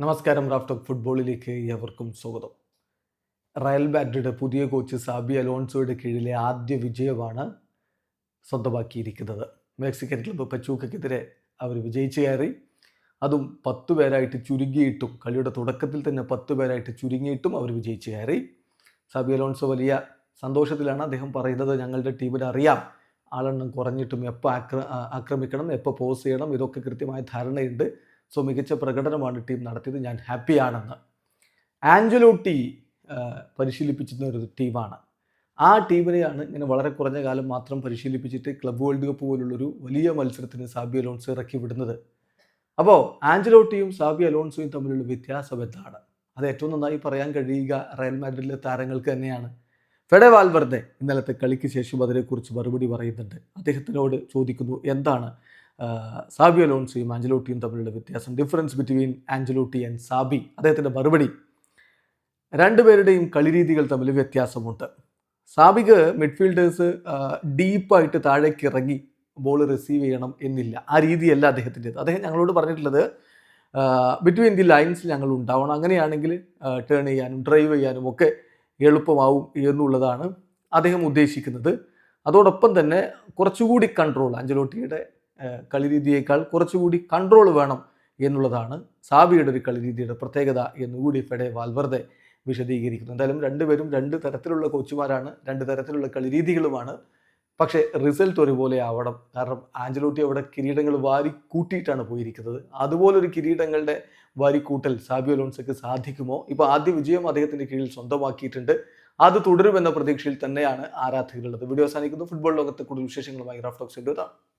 നമസ്കാരം റാഫ്റ്റോക്ക് ഫുട്ബോളിലേക്ക് ഏവർക്കും സ്വാഗതം. റയൽ മാഡ്രിഡ് പുതിയ കോച്ച് സാബി അലോൺസോയുടെ കീഴിലെ ആദ്യ വിജയമാണ് സ്വന്തമാക്കിയിരിക്കുന്നത്. മെക്സിക്കൻ ക്ലബ്ബ് പച്ചൂക്കെതിരെ അവർ വിജയിച്ചു കയറി അതും പത്ത് പേരായിട്ട് ചുരുങ്ങിയിട്ടും കളിയുടെ തുടക്കത്തിൽ തന്നെ പത്ത് പേരായിട്ട് ചുരുങ്ങിയിട്ടും അവർ വിജയിച്ചു കയറി സാബി അലോൺസോ വലിയ സന്തോഷത്തിലാണ് അദ്ദേഹം പറയുന്നത് ഞങ്ങളുടെ ടീമിന് അറിയാം. ആളെണ്ണം കുറഞ്ഞിട്ടും എപ്പോൾ ആക്ര ആക്രമിക്കണം എപ്പോൾ പോസ് ചെയ്യണം ഇതൊക്കെ കൃത്യമായ ധാരണയുണ്ട്. സോ മികച്ച പ്രകടനമാണ് ടീം നടത്തിയത്. ഞാൻ ഹാപ്പിയാണെന്ന്. ആഞ്ചലോട്ടി പരിശീലിപ്പിച്ചിരുന്ന ഒരു ടീമാണ്. ആ ടീമിനെയാണ് ഇങ്ങനെ വളരെ കുറഞ്ഞ കാലം മാത്രം പരിശീലിപ്പിച്ചിട്ട് ക്ലബ് വേൾഡ് കപ്പ് പോലുള്ളൊരു വലിയ മത്സരത്തിന് സാബി അലോൺസോ ഇറക്കി വിടുന്നത്. അപ്പോൾ ആഞ്ചലോട്ടിയും സാബി അലോൺസോയും തമ്മിലുള്ള വ്യത്യാസം എന്താണ്? അത് ഏറ്റവും നന്നായി പറയാൻ കഴിയുക റയൽ മാഡ്രിഡിലെ താരങ്ങൾക്ക് തന്നെയാണ്. ഫെഡെ വാൽവർദെ ഇന്നലത്തെ കളിക്ക് ശേഷം അതിനെക്കുറിച്ച് മറുപടി പറയുന്നുണ്ട്. അദ്ദേഹത്തിനോട് ചോദിക്കുന്നു എന്താണ്? സാബി അലോൺസിയും ആഞ്ചലോട്ടിയും തമ്മിലുള്ള വ്യത്യാസം difference between Ancelotti and Xabi അദ്ദേഹത്തിന്റെ മറുപടി. രണ്ടുപേരുടെയും കളിരീതികൾ തമ്മിൽ വ്യത്യാസമുണ്ട്. സാബിക്ക് മിഡ്ഫീൽഡേഴ്സ് ഡീപ്പായിട്ട് താഴേക്ക് ഇറങ്ങി ബോൾ റിസീവ് ചെയ്യണം എന്നില്ല. ആ രീതിയല്ല അദ്ദേഹത്തിന്റെത്. അദ്ദേഹം ഞങ്ങളോട് പറഞ്ഞിട്ടുള്ളത് ബിറ്റ്വീൻ ദി ലൈൻസ് ഞങ്ങൾ ഉണ്ടാവണം. അങ്ങനെയാണെങ്കിൽ ടേൺ ചെയ്യാനും ഡ്രൈവ് ചെയ്യാനും ഒക്കെ എളുപ്പമാവും എന്നുള്ളതാണ് അദ്ദേഹം ഉദ്ദേശിക്കുന്നത്. അതോടൊപ്പം തന്നെ കുറച്ചുകൂടി കൺട്രോൾ അഞ്ചലോട്ടിയുടെ കളിരീതിയേക്കാൾ കുറച്ചുകൂടി കൺട്രോൾ വേണം എന്നുള്ളതാണ് സാബിയുടെ ഒരു കളിരീതിയുടെ പ്രത്യേകത എന്നുകൂടി ഫെഡെ വാൽവർദെ വിശദീകരിക്കുന്നു എന്തായാലും രണ്ടുപേരും രണ്ട് തരത്തിലുള്ള കോച്ചുമാരാണ് രണ്ട് തരത്തിലുള്ള കളിരീതികളുമാണ്. പക്ഷേ റിസൾട്ട് ഒരുപോലെ ആവണം. കാരണം ആഞ്ചലോട്ടി അവിടെ കിരീടങ്ങൾ വാരി കൂട്ടിയിട്ടാണ് പോയിരിക്കുന്നത്. അതുപോലൊരു കിരീടങ്ങളുടെ വാരിക്കൂട്ടൽ സാബിയോ ലോൺസക്ക് സാധിക്കുമോ? ഇപ്പോൾ ആദ്യ വിജയം അദ്ദേഹത്തിന്റെ കീഴിൽ സ്വന്തമാക്കിയിട്ടുണ്ട്. അത് തുടരുമെന്ന പ്രതീക്ഷയിൽ തന്നെയാണ് ആരാധകരുള്ളത്. വീഡിയോ അവസാനിക്കുന്നു. ഫുട്ബോൾ ലോകത്തെ കൂടുതൽ വിശേഷങ്ങളുമായി റാഫ്റ്റോക്സ് എത്താം